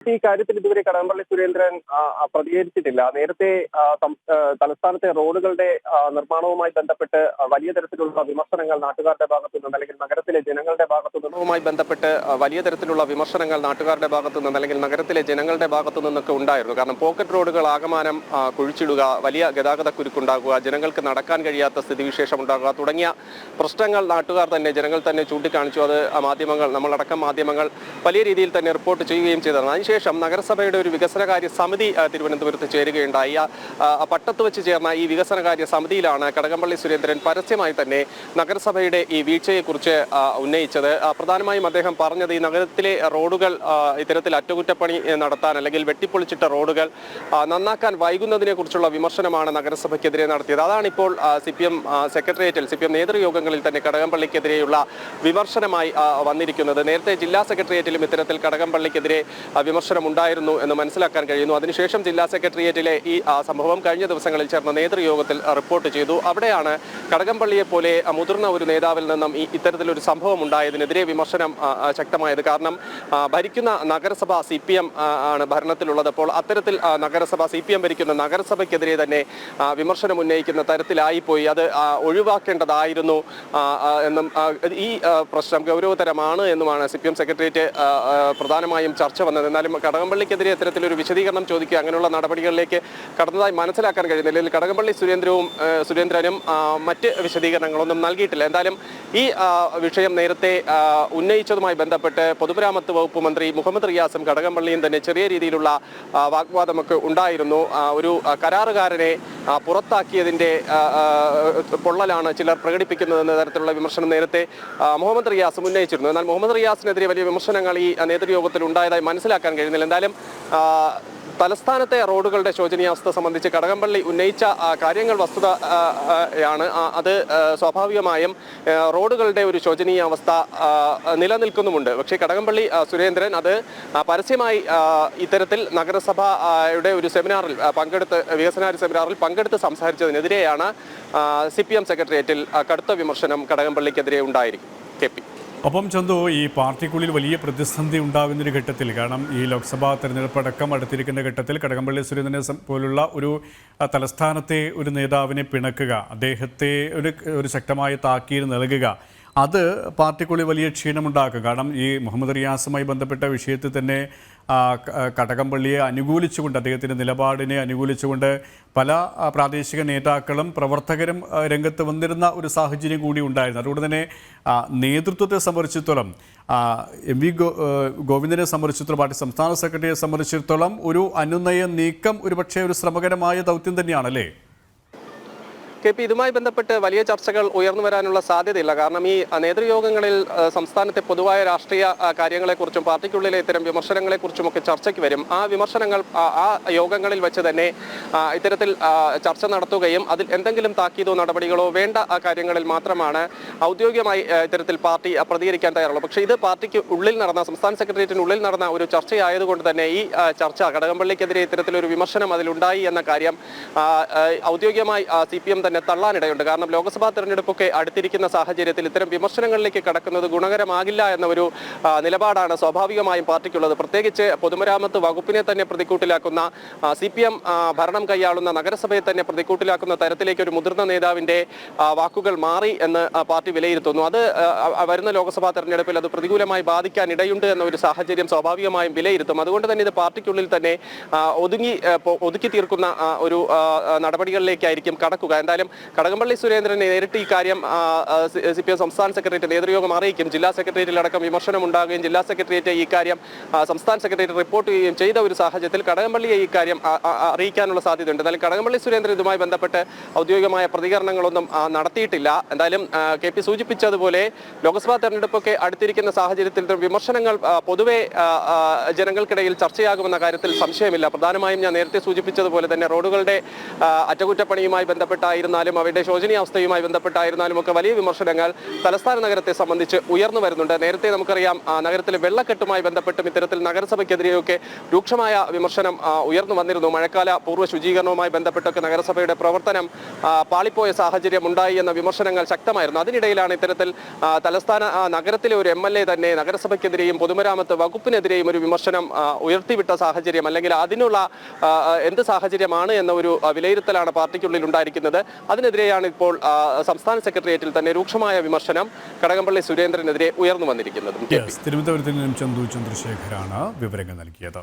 ഈ കാര്യത്തിൽ ഇതുവരെ കടകംപള്ളി സുരേന്ദ്രൻ പ്രതികരിച്ചിട്ടില്ല. നേരത്തെ തലസ്ഥാനത്തെ റോഡുകളുടെ നിർമ്മാണവുമായി ബന്ധപ്പെട്ട് വലിയ തരത്തിലുള്ള വിമർശനങ്ങൾ നാട്ടുകാരുടെ ഭാഗത്തു നിന്നും അല്ലെങ്കിൽ നഗരത്തിലെ ജനങ്ങളുടെ ഭാഗത്തു നിന്നുമായി ബന്ധപ്പെട്ട് വലിയ തരത്തിലുള്ള വിമർശനങ്ങൾ നാട്ടുകാരുടെ ഭാഗത്തു നിന്ന് അല്ലെങ്കിൽ നഗരത്തിലെ ജനങ്ങളുടെ ഭാഗത്തു നിന്നൊക്കെ ഉണ്ടായിരുന്നു. കാരണം പോക്കറ്റ് റോഡുകൾ ആകമാനം കുഴിച്ചിടുക വലിയ ഗതാഗത കുരുക്കുണ്ടാകുക ജനങ്ങൾക്ക് നടക്കാൻ കഴിയാത്ത സ്ഥിതിവിശേഷം ഉണ്ടാകുക തുടങ്ങിയ പ്രശ്നങ്ങൾ നാട്ടുകാർ തന്നെ ജനങ്ങൾ തന്നെ ചൂണ്ടിക്കാണിച്ചു. അത് മാധ്യമങ്ങൾ നമ്മളടക്കം മാധ്യമങ്ങൾ വലിയ രീതിയിൽ തന്നെ റിപ്പോർട്ട് ചെയ്യുകയും ചെയ്തതാണ്. അതിനുശേഷം നഗരസഭയുടെ ഒരു വികസനകാര്യ സമിതി തിരുവനന്തപുരത്ത് ചേരുകയുണ്ടായി. ആ, പട്ടത്ത് വെച്ച് ചേർന്ന ഈ വികസനകാര്യ സമിതിയിലാണ് കടകംപള്ളി സുരേന്ദ്രൻ പരസ്യമായി തന്നെ നഗരസഭയുടെ ഈ വീഴ്ചയെക്കുറിച്ച് ഉന്നയിച്ചത്. പ്രധാനമായും അദ്ദേഹം പറഞ്ഞത് ഈ നഗരത്തിലെ റോഡുകൾ ഇത്തരത്തിൽ അറ്റകുറ്റപ്പണി നടത്താൻ അല്ലെങ്കിൽ വെട്ടിപ്പൊളിച്ചിട്ട റോഡുകൾ നന്നാക്കാൻ വൈകുന്നതിനെ കുറിച്ചുള്ള വിമർശനമാണ് നഗരസഭയ്ക്കെതിരെ നടത്തിയത്. അതാണ് ഇപ്പോൾ സി പി എം സെക്രട്ടേറിയറ്റിൽ സി പി എം നേതൃയോഗങ്ങളിൽ തന്നെ കടകംപള്ളിക്കെതിരെയുള്ള വിമർശനമായി വന്നിരിക്കുന്നത്. നേരത്തെ ജില്ലാ സെക്രട്ടേറിയറ്റിലും ഇത്തരത്തിൽ കടകംപള്ളിക്കെതിരെ വിമർശനം ഉണ്ടായിരുന്നു എന്ന് മനസ്സിലാക്കാൻ കഴിയുന്നു. അതിനുശേഷം ജില്ലാ സെക്രട്ടേറിയറ്റിലെ ഈ സംഭവം കഴിഞ്ഞ ദിവസങ്ങളിൽ ചേർന്ന നേതൃയോഗത്തിൽ റിപ്പോർട്ട് ചെയ്തു. അവിടെയാണ് കടകംപള്ളിയെ പോലെ മുതിർന്ന ഒരു നേതാവിൽ നിന്നും ഇത്തരത്തിലൊരു സംഭവം ഉണ്ടായതിനെതിരെ വിമർശനം ശക്തമായത്. കാരണം ഭരിക്കുന്ന നഗരസഭ സി പി എം ആണ് ഭരണത്തിലുള്ളത്. അപ്പോൾ അത്തരത്തിൽ നഗരസഭ സി പി എം ഭരിക്കുന്ന നഗരസഭയ്ക്കെതിരെ തന്നെ വിമർശനം ഉന്നയിക്കുന്ന തരത്തിലായിപ്പോയി. അത് ആ, ഒഴിവാക്കേണ്ടതായിരുന്നു എന്നും ഈ പ്രശ്നം ഗൗരവതരമാണ് എന്നുമാണ് സി പി എം സെക്രട്ടേറിയറ്റ് പ്രധാനമായും ചർച്ച വന്നത്. എന്നാലും കടകംപള്ളിക്കെതിരെ ഇത്തരത്തിലൊരു വിശദീകരണം ചോദിക്കുക അങ്ങനെയുള്ള നടപടികളിലേക്ക് കടന്നതായി മനസ്സിലാക്കാൻ കഴിയുന്നില്ല. അല്ലെങ്കിൽ കടകംപള്ളി സുരേന്ദ്രവും സുരേന്ദ്രനും മറ്റ് വിശദീകരണങ്ങളൊന്നും നൽകിയിട്ടില്ല. എന്തായാലും ഈ വിഷയം നേരത്തെ ഉന്നയിച്ചതുമായി ബന്ധപ്പെട്ട് പൊതുമരാമത്ത് വകുപ്പ് മന്ത്രി മുഹമ്മദ് റിയാസും കടകംപള്ളിയും തന്നെ ചെറിയ രീതിയിലുള്ള വാഗ്വാദമൊക്കെ ഉണ്ടായിരുന്നു. ഒരു കരാറുകാരനെ ആ, പൊള്ളലാണ് ചിലർ പ്രകടിപ്പിക്കുന്നതെന്ന തരത്തിലുള്ള വിമർശനം നേരത്തെ മുഹമ്മദ് റിയാസും ഉന്നയിച്ചിരുന്നു. എന്നാൽ മുഹമ്മദ് റിയാസിനെതിരെ വലിയ വിമർശനങ്ങൾ ഈ നേതൃയോഗത്തിൽ ഉണ്ടായതായി മനസ്സിലാക്കാൻ കഴിയുന്നില്ല എന്തായാലും തലസ്ഥാനത്തെ റോഡുകളുടെ ശോചനീയാവസ്ഥ സംബന്ധിച്ച് കടകംപള്ളി ഉന്നയിച്ച കാര്യങ്ങൾ വസ്തുത ആണ്. അത് സ്വാഭാവികമായും റോഡുകളുടെ ഒരു ശോചനീയാവസ്ഥ നിലനിൽക്കുന്നുമുണ്ട്. പക്ഷേ കടകംപള്ളി സുരേന്ദ്രൻ അത് പരസ്യമായി ഇത്തരത്തിൽ നഗരസഭയുടെ ഒരു സെമിനാറിൽ പങ്കെടുത്ത് വികസനാരി സെമിനാറിൽ പങ്കെടുത്ത് സംസാരിച്ചതിനെതിരെയാണ് സി പി എം സെക്രട്ടേറിയറ്റിൽ കടുത്ത വിമർശനം കടകംപള്ളിക്കെതിരെ ഉണ്ടായിരിക്കും. K P. ഒപ്പം ചന്തു ഈ പാർട്ടിക്കുള്ളിൽ വലിയ പ്രതിസന്ധി ഉണ്ടാകുന്ന ഒരു ഘട്ടത്തിൽ കാരണം ഈ ലോക്സഭാ തെരഞ്ഞെടുപ്പ് അടക്കം അടുത്തിരിക്കുന്ന ഘട്ടത്തിൽ കടകംപള്ളി സുരേന്ദ്രനെ പോലുള്ള ഒരു തലസ്ഥാനത്തെ ഒരു നേതാവിനെ പിണക്കുക അദ്ദേഹത്തെ ഒരു ഒരു ശക്തമായ താക്കീത് നൽകുക അത് പാർട്ടിക്കുള്ളിൽ വലിയ ക്ഷീണമുണ്ടാക്കും. കാരണം ഈ മുഹമ്മദ് റിയാസുമായി ബന്ധപ്പെട്ട വിഷയത്തിൽ തന്നെ കടകംപള്ളിയെ അനുകൂലിച്ചുകൊണ്ട് അദ്ദേഹത്തിന്റെ നിലപാടിനെ അനുകൂലിച്ചുകൊണ്ട് പല പ്രാദേശിക നേതാക്കളും പ്രവർത്തകരും രംഗത്ത് വന്നിരുന്ന ഒരു സാഹചര്യം കൂടി ഉണ്ടായിരുന്നു. അതുകൊണ്ട് തന്നെ നേതൃത്വത്തെ സംബന്ധിച്ചിടത്തോളം എം വി ഗോവിന്ദനെ സംബന്ധിച്ചിടത്തോളം പാർട്ടി സംസ്ഥാന സെക്രട്ടറിയെ സംബന്ധിച്ചിടത്തോളം ഒരു അനുനയ നീക്കം ഒരു പക്ഷേ ഒരു ശ്രമകരമായ ദൗത്യം തന്നെയാണല്ലേ? കെ പി ഇതുമായി ബന്ധപ്പെട്ട് വലിയ ചർച്ചകൾ ഉയർന്നു വരാനുള്ള സാധ്യതയില്ല. കാരണം ഈ നേതൃയോഗങ്ങളിൽ സംസ്ഥാനത്തെ പൊതുവായ രാഷ്ട്രീയ കാര്യങ്ങളെക്കുറിച്ചും പാർട്ടിക്കുള്ളിലെ ഇത്തരം വിമർശനങ്ങളെക്കുറിച്ചുമൊക്കെ ചർച്ചയ്ക്ക് വരും. ആ വിമർശനങ്ങൾ ആ- യോഗങ്ങളിൽ വെച്ച് തന്നെ ഇത്തരത്തിൽ ചർച്ച നടത്തുകയും അതിൽ എന്തെങ്കിലും താക്കീതോ നടപടികളോ വേണ്ട കാര്യങ്ങളിൽ മാത്രമാണ് ഔദ്യോഗികമായി ഇത്തരത്തിൽ പാർട്ടി പ്രതികരിക്കാൻ തയ്യാറുള്ളത്. പക്ഷേ ഇത് പാർട്ടിക്ക് ഉള്ളിൽ നടന്ന സംസ്ഥാന സെക്രട്ടേറിയറ്റിനുള്ളിൽ നടന്ന ഒരു ചർച്ചയായതുകൊണ്ട് തന്നെ ഈ ചർച്ച കടകംപള്ളിക്കെതിരെ ഇത്തരത്തിലൊരു വിമർശനം അതിലുണ്ടായി എന്ന കാര്യം ഔദ്യോഗികമായി സി പി എം തന്നെ തള്ളാനിടയുണ്ട്. കാരണം ലോക്സഭാ തെരഞ്ഞെടുപ്പൊക്കെ അടുത്തിരിക്കുന്ന സാഹചര്യത്തിൽ ഇത്തരം വിമർശനങ്ങളിലേക്ക് കടക്കുന്നത് ഗുണകരമാകില്ല എന്ന ഒരു നിലപാടാണ് സ്വാഭാവികമായും പാർട്ടിക്കുള്ളത്. പ്രത്യേകിച്ച് പൊതുമരാമത്ത് വകുപ്പിനെ തന്നെ പ്രതിക്കൂട്ടിലാക്കുന്ന സി പി എം ഭരണം കൈയാളുന്ന നഗരസഭയെ തന്നെ പ്രതിക്കൂട്ടിലാക്കുന്ന തരത്തിലേക്ക് ഒരു മുതിർന്ന നേതാവിന്റെ വാക്കുകൾ മാറി എന്ന് പാർട്ടി വിലയിരുത്തുന്നു. അത് വരുന്ന ലോക്സഭാ തെരഞ്ഞെടുപ്പിൽ അത് പ്രതികൂലമായി ബാധിക്കാൻ ഇടയുണ്ട് എന്ന ഒരു സാഹചര്യം സ്വാഭാവികമായും വിലയിരുത്തും. അതുകൊണ്ട് തന്നെ ഇത് പാർട്ടിക്കുള്ളിൽ തന്നെ ഒതുങ്ങി ഒതുക്കി തീർക്കുന്ന ഒരു നടപടികളിലേക്കായിരിക്കും കടക്കുക. എന്തായാലും കടകംപള്ളി സുരേന്ദ്രൻ നേരിട്ട് ഈ കാര്യം സി പി എം സംസ്ഥാന സെക്രട്ടേറിയറ്റ് നേതൃയോഗം അറിയിക്കും. ജില്ലാ സെക്രട്ടേറിയറ്റിലടക്കം വിമർശനം ഉണ്ടാകുകയും ജില്ലാ സെക്രട്ടേറിയറ്റ് ഈ കാര്യം സംസ്ഥാന സെക്രട്ടേറിയറ്റ് റിപ്പോർട്ട് ചെയ്യുകയും ചെയ്ത ഒരു സാഹചര്യത്തിൽ കടകംപള്ളിയെ ഈ കാര്യം അറിയിക്കാനുള്ള സാധ്യതയുണ്ട്. എന്നാലും കടകംപള്ളി സുരേന്ദ്രൻ ഇതുമായി ബന്ധപ്പെട്ട് ഔദ്യോഗികമായ പ്രതികരണങ്ങളൊന്നും നടത്തിയിട്ടില്ല. എന്തായാലും കെ പി സൂചിപ്പിച്ചതുപോലെ ലോക്സഭാ തെരഞ്ഞെടുപ്പൊക്കെ അടുത്തിരിക്കുന്ന സാഹചര്യത്തിൽ വിമർശനങ്ങൾ പൊതുവെ ജനങ്ങൾക്കിടയിൽ ചർച്ചയാകുമെന്ന കാര്യത്തിൽ സംശയമില്ല. പ്രധാനമായും ഞാൻ നേരത്തെ സൂചിപ്പിച്ചതുപോലെ തന്നെ റോഡുകളുടെ അറ്റകുറ്റപ്പണിയുമായി ബന്ധപ്പെട്ടായിരുന്നു ബന്ധപ്പെട്ടായിരുന്നാലും അവയുടെ ശോചനീയാവസ്ഥയുമായി ബന്ധപ്പെട്ടായിരുന്നാലും ഒക്കെ വലിയ വിമർശനങ്ങൾ തലസ്ഥാന നഗരത്തെ സംബന്ധിച്ച് ഉയർന്നു വരുന്നുണ്ട്. നേരത്തെ നമുക്കറിയാം നഗരത്തിലെ വെള്ളക്കെട്ടുമായി ബന്ധപ്പെട്ടും ഇത്തരത്തിൽ നഗരസഭയ്ക്കെതിരെയൊക്കെ രൂക്ഷമായ വിമർശനം ഉയർന്നു വന്നിരുന്നു. മഴക്കാല പൂർവ ശുചീകരണവുമായി ബന്ധപ്പെട്ടൊക്കെ നഗരസഭയുടെ പ്രവർത്തനം പാളിപ്പോയ സാഹചര്യം ഉണ്ടായി എന്ന വിമർശനങ്ങൾ ശക്തമായിരുന്നു. അതിനിടയിലാണ് ഇത്തരത്തിൽ തലസ്ഥാന നഗരത്തിലെ ഒരു എം തന്നെ നഗരസഭയ്ക്കെതിരെയും പൊതുമരാമത്ത് വകുപ്പിനെതിരെയും ഒരു വിമർശനം ഉയർത്തിവിട്ട സാഹചര്യം അല്ലെങ്കിൽ അതിനുള്ള എന്ത് സാഹചര്യമാണ് എന്ന ഒരു വിലയിരുത്തലാണ് പാർട്ടിക്കുള്ളിൽ ഉണ്ടായിരിക്കുന്നത്. അതിനെതിരെയാണ് ഇപ്പോൾ സംസ്ഥാന സെക്രട്ടേറിയറ്റിൽ തന്നെ രൂക്ഷമായ വിമർശനം കടകംപള്ളി സുരേന്ദ്രനെതിരെ ഉയർന്നു വന്നിരിക്കുന്നത് തിരുവനന്തപുരത്ത് നിന്നും ചന്തു ചന്ദ്രശേഖരാണ് വിവരങ്ങൾ നൽകിയത്.